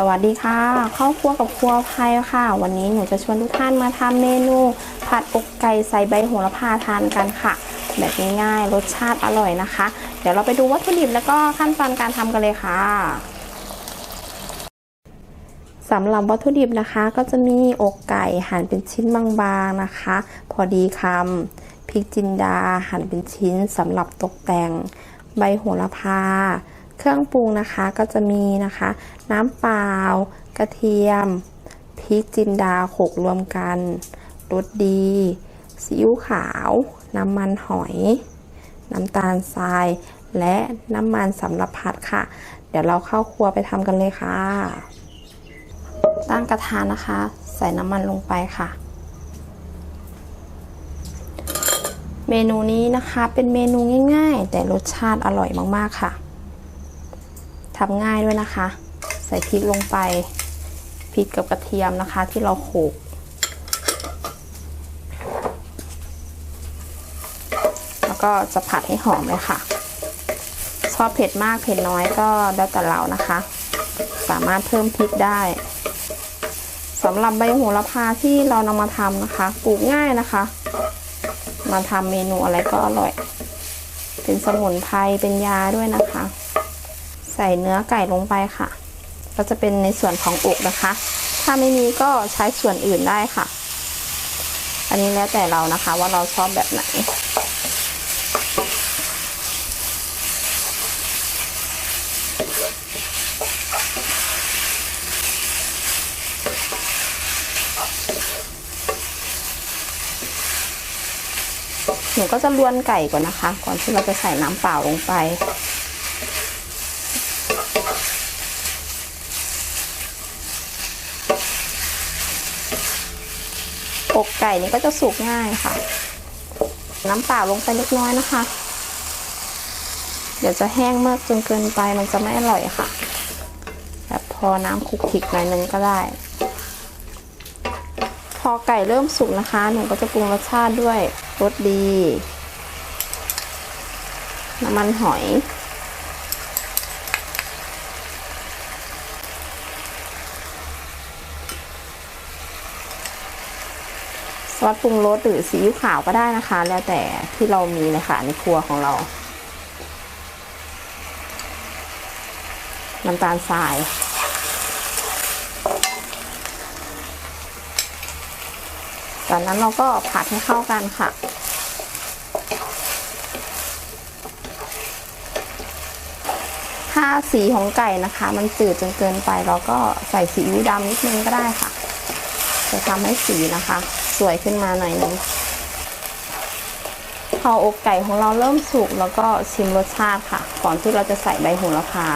สวัสดีค่ะข้าวครัวกับครัวไทยค่ะ วันนี้หนูจะชวนทุกท่านมาทำเมนู ผัดอกไก่ใส่ใบโหระพาทานกันค่ะ แบบง่ายๆรสชาติอร่อยนะคะ เดี๋ยวเราไปดูวัตถุดิบแล้วก็ขั้นตอนการทำกันเลยค่ะสำหรับวัตถุดิบนะคะก็จะมีอกไก่หั่นเป็นชิ้นบางๆนะคะ พอดีคำพริกจินดาหั่นเป็นชิ้นสำหรับตกแต่ง ใบโหระพา เครื่องปรุงนะคะก็จะมีนะคะ น้ำเปล่า กระเทียมพริกจินดาโขกรวมกันรสดีซีอิ๊วขาว น้ำมันหอย น้ำตาลทราย และน้ำมันสำหรับผัดค่ะ เดี๋ยวเราเข้าครัวไปทำกันเลยค่ะ ตั้งกระทะนะคะ ใส่น้ำมันลงไปค่ะ เมนูนี้นะคะเป็นเมนูง่าย ๆ แต่รสชาติอร่อยมากๆค่ะ ทำง่ายด้วยนะคะ ใส่พริกลงไปพริกกับกระเทียมนะคะ ที่เราโขลกแล้วก็จะผัดให้หอมเลยค่ะ ชอบเผ็ดมากเผ็ดน้อยก็แล้วแต่เรานะคะ สามารถเพิ่มพริกได้สำหรับใบโหระพาที่เรานำมาทำนะคะ ปลูกง่ายนะคะ มาทำเมนูอะไรก็อร่อย เป็นสมุนไพรเป็นยาด้วยนะคะ ใส่เนื้อไก่ลงไปค่ะ ก็จะเป็นในส่วนของอกนะคะ ถ้าไม่มีก็ใช้ส่วนอื่นได้ค่ะ อันนี้แล้วแต่เรานะคะว่าเราชอบแบบไหนหนูก็จะลวนไก่ก่อนนะคะ ก่อนที่เราจะใส่น้ำเปล่าลงไป อกไก่นี่ก็จะสุกง่ายค่ะ น้ำเปล่าลงไปเล็กน้อยนะคะ เดี๋ยวจะแห้งมากจนเกินไปมันจะไม่อร่อยค่ะ แบบพอน้ำคลุกคลิกหน่อยนึงก็ได้ พอไก่เริ่มสุกนะคะ หนูก็จะปรุงรสชาติด้วยรสดี น้ำมันหอย ซอสปรุงรสหรือซีอิ๊วขาวก็ได้นะคะ แล้วแต่ที่เรามีเลยค่ะในครัวของเรา น้ำตาลทราย จากนั้นเราก็ผัดให้เข้ากันค่ะถ้าสีของไก่นะคะ มันจืดจนเกินไปเราก็ใส่ซีอิ๊วดำนิดนึงก็ได้ค่ะ จะทำให้สีนะคะ สวยขึ้นมาหน่อยนึงพออกไก่ของเราเริ่มสุกแล้วก็ชิมรสชาติค่ะ ก่อนที่เราจะใส่ใบโหระพา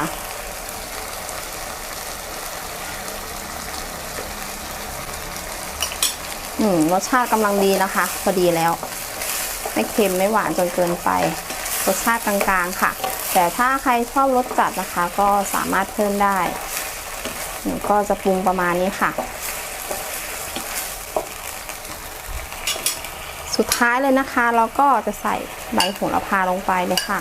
อืมรสชาติกำลังดีนะคะ พอดีแล้ว ไม่เค็มไม่หวานจนเกินไป รสชาติกลางๆค่ะ แต่ถ้าใครชอบรสจัดนะคะ ก็สามารถเพิ่มได้ก็จะปรุงประมาณนี้ค่ะ สุดท้ายเลยนะคะ เราก็จะใส่ใบโหระพาลงไปเลยค่ะ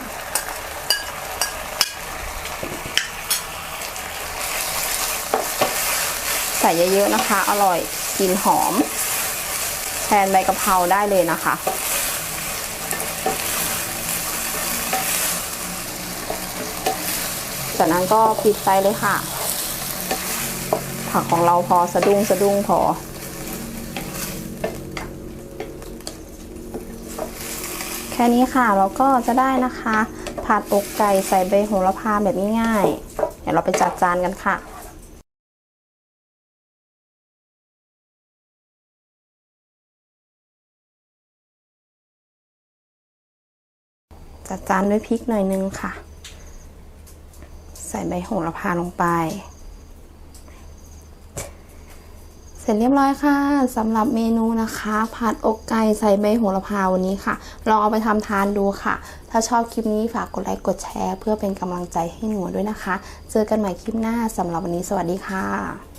ใส่เยอะๆนะคะ อร่อยกลิ่นหอม แทนใบกะเพราได้เลยนะคะจากนั้นก็ปิดไฟเลยค่ะ ผักของเราพอสะดุ้งสะดุ้งพอ ค่นี้ค่ะเราก็จะได้นะคะผัดอกไก่ใส่ใบโหระพาแบบง่ายๆเดี๋ยวเราไปจัดจานกันค่ะจัดจานด้วยพริกหน่อยนึงค่ะ ใส่ใบโหระพาลงไป เสร็จเรียบร้อยค่ะสำหรับเมนูนะคะ ผัดอกไก่ใส่ใบโหระพาวันนี้ค่ะ ลองเอาไปทำทานดูค่ะ ถ้าชอบคลิปนี้ฝากกดไลค์กดแชร์ เพื่อเป็นกำลังใจให้หนูด้วยนะคะ เจอกันใหม่คลิปหน้าสำหรับวันนี้สวัสดีค่ะ